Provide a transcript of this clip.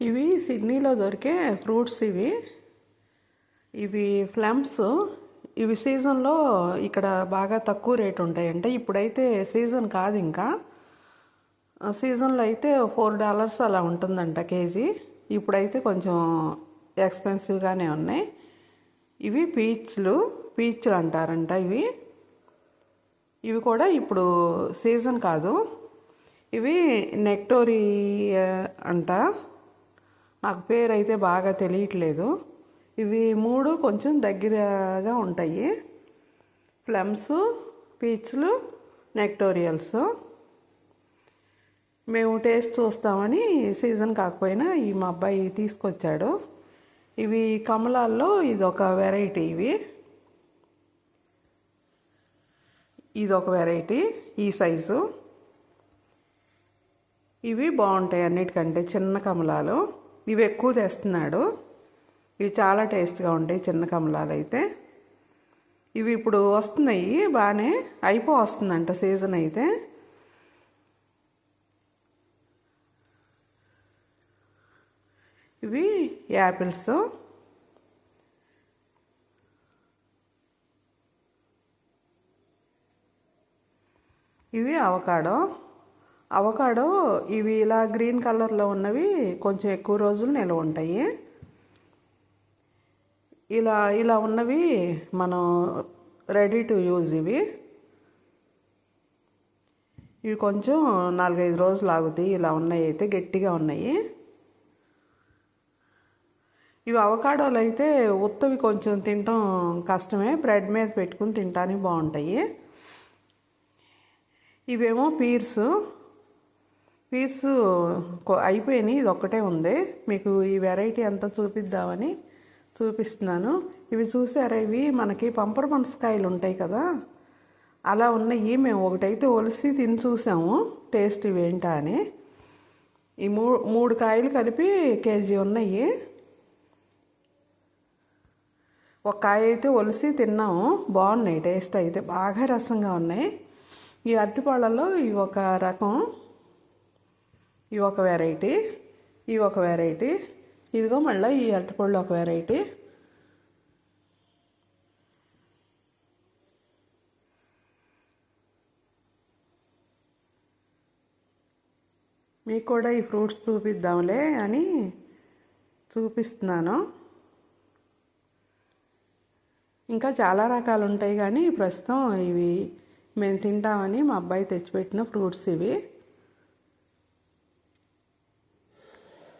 ఇవి సిడ్నీలో దొరికే ఫ్రూట్స్ ఇవి. ఇవి ఫ్లమ్స్ ఇవి సీజన్లో ఇక్కడ బాగా తక్కువ రేట్ ఉంటాయి. అంటే ఇప్పుడైతే సీజన్ కాదు ఇంకా. సీజన్లో అయితే ఫోర్ డాలర్స్ అలా ఉంటుందంట కేజీ. ఇప్పుడైతే కొంచెం ఎక్స్పెన్సివ్గానే ఉన్నాయి. ఇవి పీచ్లు పీచ్లు అంటారంట ఇవి. ఇవి కూడా ఇప్పుడు సీజన్ కాదు. ఇవి నెక్టోరీ అంట. నాకు పేరు అయితే బాగా తెలియట్లేదు. ఇవి మూడు కొంచెం దగ్గరగా ఉంటాయి. ప్లమ్స్ పీచ్లు నెక్టోరియల్స్. మేము టేస్ట్ చూస్తామని సీజన్ కాకపోయినా ఈ మా అబ్బాయి తీసుకొచ్చాడు. ఇవి కమలాల్లో ఇది ఒక వెరైటీ ఇవి. ఇది ఒక వెరైటీ ఈ సైజు. ఇవి బాగుంటాయి అన్నిటికంటే చిన్న కమలాలు. ఇవి ఎక్కువ తెస్తున్నాడు. ఇవి చాలా టేస్ట్గా ఉంటాయి చిన్న కమలాలు అయితే. ఇవి ఇప్పుడు వస్తున్నాయి బాగానే అయిపో వస్తుందంట సీజన్ అయితే. ఇవి యాపిల్స్. ఇవి అవకాడో. అవకాడో ఇవి ఇలా గ్రీన్ కలర్లో ఉన్నవి కొంచెం ఎక్కువ రోజులు నిల్వ ఉంటాయి. ఇలా ఇలా ఉన్నవి మనం రెడీ టు యూజ్ ఇవి. ఇవి కొంచెం నాలుగైదు రోజులు ఆగుతాయి ఇలా ఉన్నాయి అయితే గట్టిగా ఉన్నాయి. ఇవి అవకాడోలు అయితే ఉత్తవి కొంచెం తినటం కష్టమే. బ్రెడ్ మీద పెట్టుకుని తినటానికి బాగుంటాయి. ఇవేమో పీర్సు. పీస్ అయిపోయినాయి. ఇది ఒక్కటే ఉంది. మీకు ఈ వెరైటీ అంతా చూపిద్దామని చూపిస్తున్నాను. ఇవి చూసారా? ఇవి మనకి పంపర పనసకాయలు ఉంటాయి కదా. అలా ఉన్నాయి. మేము ఒకటైతే ఒలిసి తిని చూసాము. టేస్ట్ ఇవేంటా అని. ఈ మూ మూడు కాయలు కలిపి కేజీ ఉన్నాయి. ఒక కాయ అయితే ఒలిసి తిన్నాము. బాగున్నాయి. టేస్ట్ అయితే బాగా రసంగా ఉన్నాయి. ఈ అరటిపళ్ళలో ఇవి ఒక రకం ఇవి ఒక వెరైటీ ఇవి ఒక వెరైటీ ఇదిగో మళ్ళీ ఈ అరటిపళ్ళు ఒక వెరైటీ మీకు కూడా ఈ ఫ్రూట్స్ చూపిద్దాంలే అని చూపిస్తున్నాను. ఇంకా చాలా రకాలు ఉంటాయి కానీ ప్రస్తుతం ఇవి మేము తింటామని మా అబ్బాయి తెచ్చిపెట్టిన ఫ్రూట్స్ ఇవి.